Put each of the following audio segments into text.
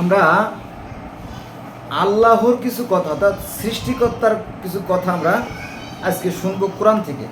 আমরা আল্লাহর কিছু কথা, অর্থাৎ সৃষ্টিকর্তার কিছু কথা আমরা আজকে শুনব কোরআন থেকে।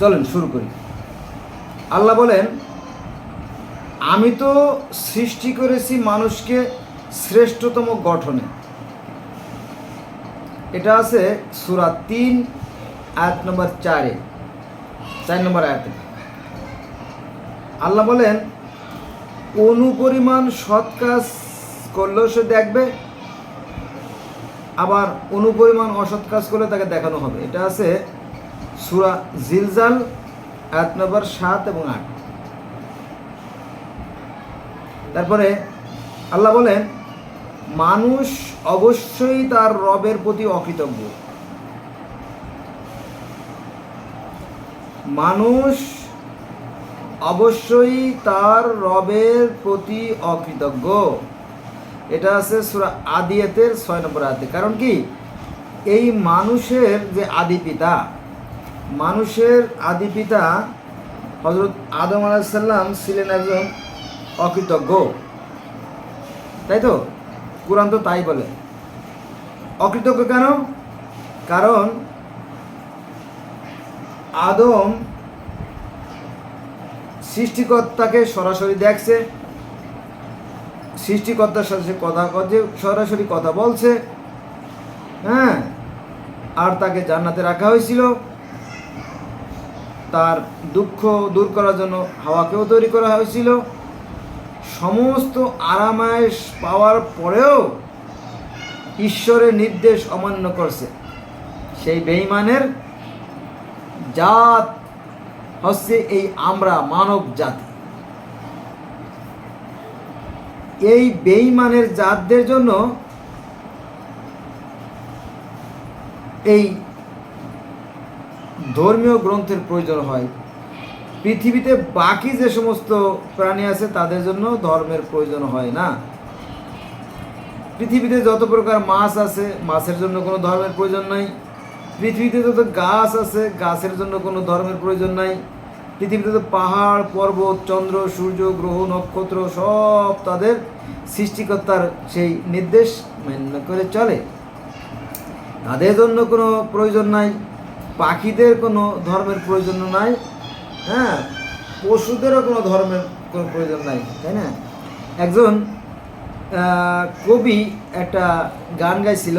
চলেন, শুরু করি। আল্লাহ বলেন, আমি তো সৃষ্টি করেছি মানুষকে শ্রেষ্ঠতম গঠনে। এটা আছে সুরা তিন, আয়াত নম্বর চারে, চার নম্বর আয়াতে। আল্লাহ বলেন অনুপরিমাণ সৎ কাজ করলেও সে দেখবে, আবার অনুপরিমাণ অসৎ কাজ করলে তাকে দেখানো হবে। এটা আছে সুরা জিলজাল, আয়াত নম্বর সাত এবং আট। তারপরে আল্লাহ বলেন, মানুষ অবশ্যই তার রবের প্রতি অকৃতজ্ঞ। মানুষ অবশ্যই তার রবের প্রতি অকৃতজ্ঞ। এটা আছে সুরা আদিয়াতের ছয় নম্বর আয়াতে। কারণ কি? এই মানুষের যে আদি পিতা, মানুষের আদি পিতা হজরত আদম আলাইসাল্লাম ছিলেন একজন অকৃতজ্ঞ। তাই তো? কোরআন তো তাই বলে। অকৃতজ্ঞ কেন? কারণ আদম সৃষ্টিকর্তাকে সরাসরি দেখছে, সৃষ্টিকর্তার সাথে কথা করছে সরাসরি কথা বলছে হ্যাঁ আর তাকে জান্নাতে রাখা হয়েছিল। তার দুঃখ দূর করার জন্য হাওয়াকেও তৈরি করা হয়েছিল। সমস্ত আরামায়েশ পাওয়ার পরেও ঈশ্বরের নির্দেশ অমান্য করছে। সেই বেঈমানের জাত হচ্ছে এই আমরা মানব জাতি। এই বেঈমানের জাতদের জন্য এই ধর্মীয় গ্রন্থের প্রয়োজন হয়। পৃথিবীতে বাকি যে সমস্ত প্রাণী আছে, তাদের জন্য ধর্মের প্রয়োজন হয় না। পৃথিবীতে যত প্রকার মাছ আছে, মাছের জন্য কোনো ধর্মের প্রয়োজন নাই। পৃথিবীতে যত গাছ আছে, গাছের জন্য কোনো ধর্মের প্রয়োজন নাই। পৃথিবীতে তো পাহাড়, পর্বত, চন্দ্র, সূর্য, গ্রহ, নক্ষত্র সব তাদের সৃষ্টিকর্তার সেই নির্দেশ মান্য করে চলে। তাদের জন্য কোনো প্রয়োজন নাই, পাখিদের কোনো ধর্মের প্রয়োজন নাই হ্যাঁ পশুদেরও কোনো ধর্মের কোনো প্রয়োজন নাই, তাই না? একজন কবি একটা গান গাইছিল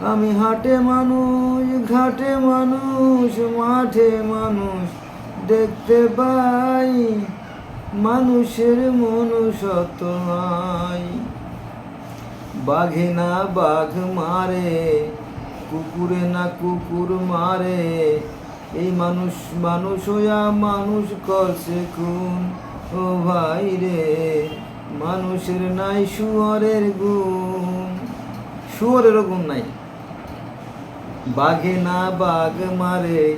আমি হাটে মানুষ, ঘাটে মানুষ, মাঠে মানুষ দেখতে পাই, মানুষের মনুষ্যত্ব নাই। বাঘে না বাঘ মারে, কুকুরে না কুকুর মারে, এই মানুষ মানুষ হইয়া মানুষ করছে খুন। ও ভাই রে, মানুষের নাই শুয়রের গুণ। শুয়রেরও গুণ নাই। বাঘে না বাঘ মারে,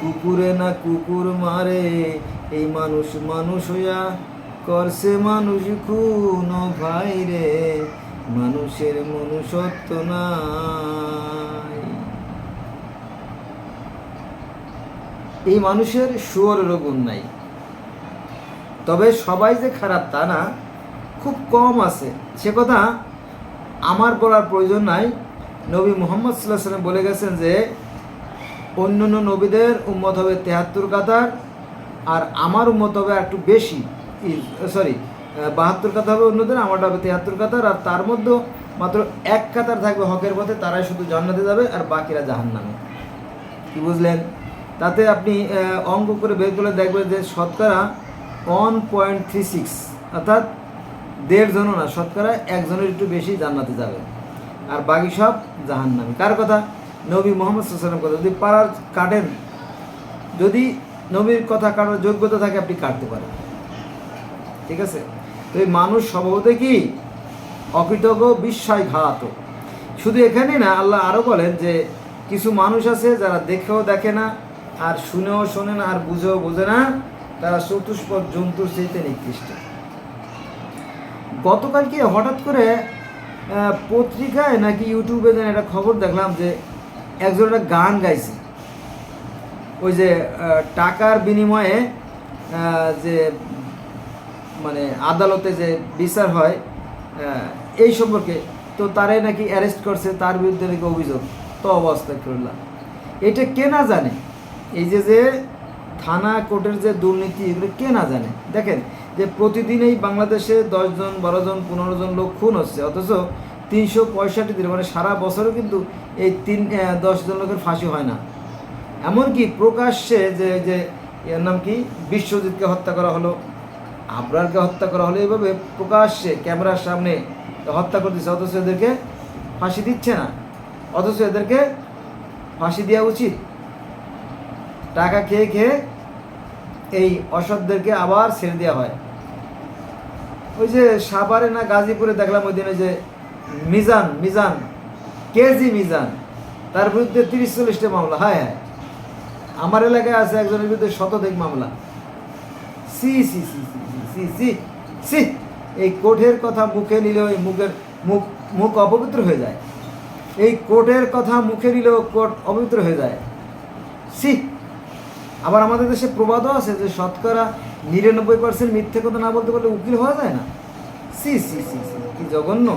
কুকুরে না কুকুর মারে, এই মানুষ মানুষ হইয়া করছে মানুষ খুন ভাই রে মানুষের মনুষ্যত্ব নাই। এই মানুষের শুয়োরেরও গুণ নাই। তবে সবাই যে খারাপ তা না, খুব কম আছে। সে কথা আমার বলার প্রয়োজন নাই। নবী মোহাম্মদ সাল্লাহ সাল্লাম বলে গেছেন যে অন্য অন্য নবীদের উম্মত হবে তেহাত্তর কাতার, আর আমার উম্মত হবে একটু বেশি। সরি বাহাত্তর কাতার হবে অন্যদের, আমারটা হবে তেহাত্তর কাতার, আর তার মধ্যে মাত্র এক কাতার থাকবে হকের পথে, তারাই শুধু জান্নাতে যাবে আর বাকিরা জাহান নামে কি বুঝলেন? তাতে আপনি অঙ্ক করে বের করে দেখবেন যে শতকরা ওয়ান পয়েন্ট থ্রি সিক্স অর্থাৎ দেড় জনও না, শতকরা একজনের একটু বেশি জান্নাতে যাবে। আর বাকি সব জাহান নামে কার কথা? নবী মোহাম্মদ সাল্লামের কথা। যদি পাড়ার কাটেন যদি নবীর কথা কাটার যোগ্যতা থাকে, আপনি কাটতে পারেন। ঠিক আছে? তো এই মানুষ স্বভাবতে কি? অকৃতজ্ঞ বিস্ময়ঘাত শুধু এখানে না, আল্লাহ আরও বলেন যে, কিছু মানুষ আছে যারা দেখেও দেখে না, আর শুনেও শোনে না, আর বুঝেও বোঝে না, তারা চতুষ্পদ জন্তুর চাইতে নিকৃষ্ট। গতকালকে হঠাৎ করে পত্রিকায় নাকি ইউটিউবে যেন একটা খবর দেখলাম যে একজন একটা গান গাইছে। ওই যে টাকার বিনিময়ে যে মানে আদালতে যে বিচার হয় এই সম্পর্কে, তো তারে নাকি অ্যারেস্ট করছে, তার বিরুদ্ধে নাকি অভিযোগ। তো অবস্থা করলাম এটা কে না জানে? এই যে যে থানা কোর্টের যে দুর্নীতি, এগুলো কে না জানে? দেখেন যে প্রতিদিনই বাংলাদেশে দশজন বারো জন পনেরো জন লোক খুন হচ্ছে, অথচ তিনশো পঁয়ষট্টি দিন মানে সারা বছরও কিন্তু এই তিন দশজন লোকের ফাঁসি হয় না। এমনকি প্রকাশ্যে যে যে, এর নাম কি? বিশ্বজিৎকে হত্যা করা হলো, আবরারকে হত্যা করা হলো এইভাবে প্রকাশ্যে ক্যামেরার সামনে হত্যা করতেছে অথচ এদেরকে ফাঁসি দিচ্ছে না। অথচ এদেরকে ফাঁসি দেওয়া উচিত। টাকা খেয়ে খেয়ে এই অসৎদেরকে আবার ছেড়ে দেওয়া হয়। ওই যে সাভারে না গাজীপুরে দেখলাম ওই দিনে যে মিজান মিজান, কেজি মিজান, তার বিরুদ্ধে তিরিশ চল্লিশটা মামলা হ্যাঁ হ্যাঁ। আমার এলাকায় আছে একজনের বিরুদ্ধে শতাধিক মামলা। C C C C C C এই কোর্টের কথা মুখে নিলেও ওই মুখের মুখ মুখ অপবিত্র হয়ে যায়। এই কোর্টের কথা মুখে নিলেও কোর্ট অপবিত্র হয়ে যায়। সি আবার আমাদের দেশে প্রবাদও আছে যে শতকরা নিরানব্বই পার্সেন্ট মিথ্যে কথা না বলতে পারলে উকিল হওয়া যায় না? সি সি সি সি কি জঘন্য?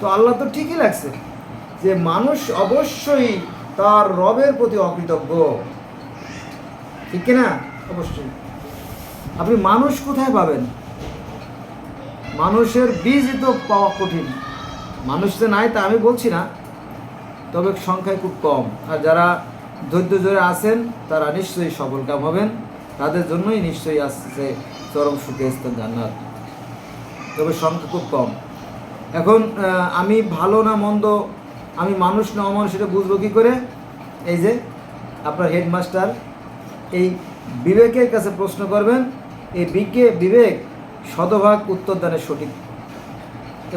তো আল্লাহ তো ঠিকই লাগছে যে মানুষ অবশ্যই তার রবের প্রতি অকৃতজ্ঞ। ঠিক না অবশ্যই। আপনি মানুষ কোথায় পাবেন? মানুষের বীজই তো পাওয়া কঠিন। মানুষ যে নাই তা আমি বলছি না, তবে সংখ্যায় খুব কম। আর যারা ধৈর্য ধরে আছেন, তারা নিশ্চয়ই সফল কাম হবেন। তাদের জন্যই নিশ্চয়ই আসছে চরম সুখে স্থান জান্নাত। তবে সংখ্যা খুব কম। এখন আমি ভালো না মন্দ, আমি মানুষ না অমানুষ এটা বুঝব কী করে? এই যে, আপনার হেডমাস্টার এই বিবেকের কাছে প্রশ্ন করবেন, এই বিজ্ঞে বিবেক শতভাগ উত্তরদানে সঠিক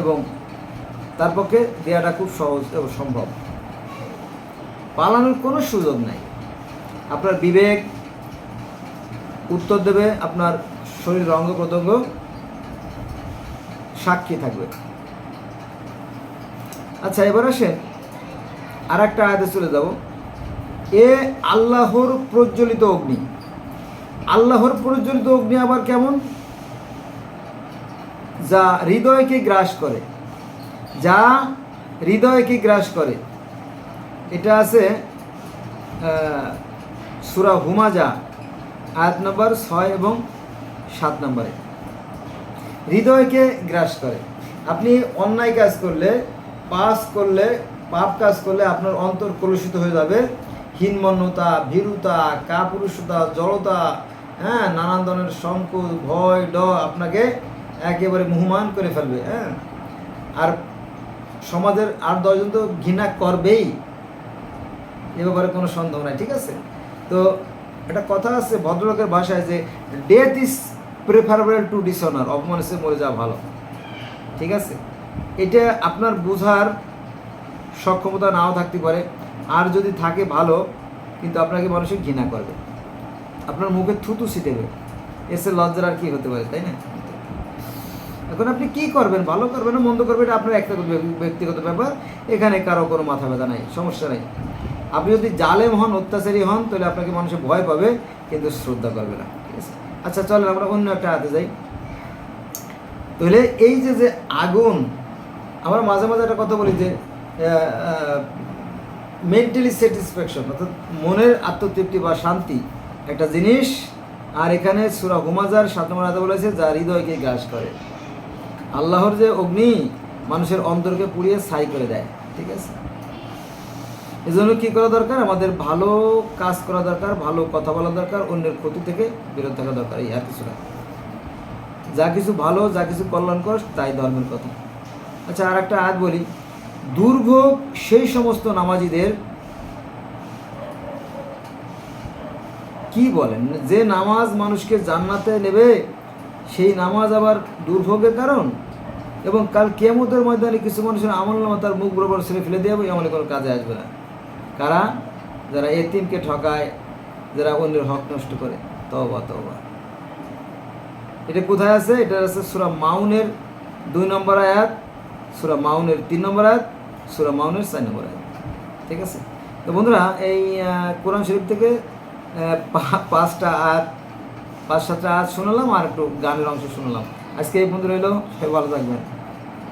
এবং তার পক্ষে দেওয়াটা খুব সহজ এবং সম্ভব। পালানোর কোনো সুযোগ নাই। আপনার বিবেক উত্তর দেবে, আপনার শরীর অঙ্গ প্রত্যঙ্গ সাক্ষী থাকবে। আচ্ছা এবার আসেন আর একটা আয়াতে চলে যাব। এ আল্লাহর প্রজ্বলিত অগ্নি। আল্লাহর প্রজ্বলিত অগ্নি আবার কেমন? যা হৃদয়কে গ্রাস করে। যা হৃদয়কে গ্রাস করে। এটা আছে সুরা হুমাজা, আয়াত নম্বর ছয় এবং সাত নম্বরে। হৃদয়কে গ্রাস করে। আপনি অন্যায় কাজ করলে পাস করলে, পাপ কাজ করলে আপনার অন্তর কলুষিত হয়ে যাবে। হীনমন্যতা, ভীরুতা, কাপুরুষতা, জড়তা হ্যাঁ নানান ধরনের সংকোচ, ভয় ড আপনাকে একেবারে মুহমান করে ফেলবে হ্যাঁ। আর সমাজের আর দশজন তো ঘৃণা করবেই। এ ব্যাপারে কোনো সন্দেহ নাই, ঠিক আছে? তো একটা কথা আছে ভদ্রলোকের ভাষায় যে death is preferable to dishonour অপমানে মরে যাওয়া ভালো। ঠিক আছে? এটা আপনার বোঝার সক্ষমতা নাও থাকতে পারে। আর যদি থাকে ভালো, কিন্তু আপনাকে মানুষের ঘৃণা করবে। আপনার মুখে থুতু ছিটেবে। এসে লজ্জার আর কি হতে পারে, তাই না? এখন আপনি কি করবেন? ভালো করবেন মন্দ করবেন এটা আপনার একটা ব্যক্তিগত ব্যাপার। এখানে কারও কোনো মাথা ব্যথা নাই, সমস্যা নেই। আপনি যদি জালেম হন, অত্যাচারী হন, তাহলে আপনাকে মানুষে ভয় পাবে, কিন্তু শ্রদ্ধা করবে না। ঠিক আছে? আচ্ছা চলেন আমরা অন্য একটা হাতে যাই। তাহলে এই যে যে আগুন, আমরা মাঝে মাঝে একটা কথা বলি যে মেন্টালি স্যাটিসফ্যাকশন অর্থাৎ মনের আত্মতৃপ্তি বা শান্তি একটা জিনিস। আর এখানে সুরা হুমাজার সাত নম্বর হাতে বলেছে, যা হৃদয়কে গ্রাস করে। আল্লাহর যে অগ্নি, মানুষের অন্তরকে পুড়িয়ে ছাই করে দেয়। ঠিক আছে? এজন্য কী করা দরকার? আমাদের ভালো কাজ করা দরকার, ভালো কথা বলা দরকার, অন্যের ক্ষতি থেকে বিরত থাকা দরকার, এই আর কিছু না। যা কিছু ভালো, যা কিছু কল্যাণকর, তাই ধর্মের কথা। আচ্ছা আর একটা আয়াত বলি। দুর্ভোগ সেই সমস্ত নামাজিদের কি বলেন? যে নামাজ মানুষকে জান্নাতে নেবে, সেই নামাজ আবার দুর্ভোগের কারণ? এবং কাল কেমতের ময়দানে কিছু মানুষের আমল নামা তার মুখ বরাবর ছেড়ে ফেলে এই আমলে কোনো কাজে আসবে না। কারা? যারা এতিমকে ঠকায়, যারা অন্যের হক নষ্ট করে। তবা তবা এটা কোথায় আছে? এটা আছে সুরা মাউনের দুই নম্বর আয়াত, সুরা মাউনের তিন নম্বর আয়াত, সুরা মাউনের চার নম্বর আয়াত। ঠিক আছে? তো বন্ধুরা, এই কোরআন শরীফ থেকে পাঁচটা আয়াত, পাঁচ সাতটা আয়াত শোনালাম আর একটু গানের অংশ শুনলাম। আজকে এই বন্ধু সবাই ভালো থাকবেন।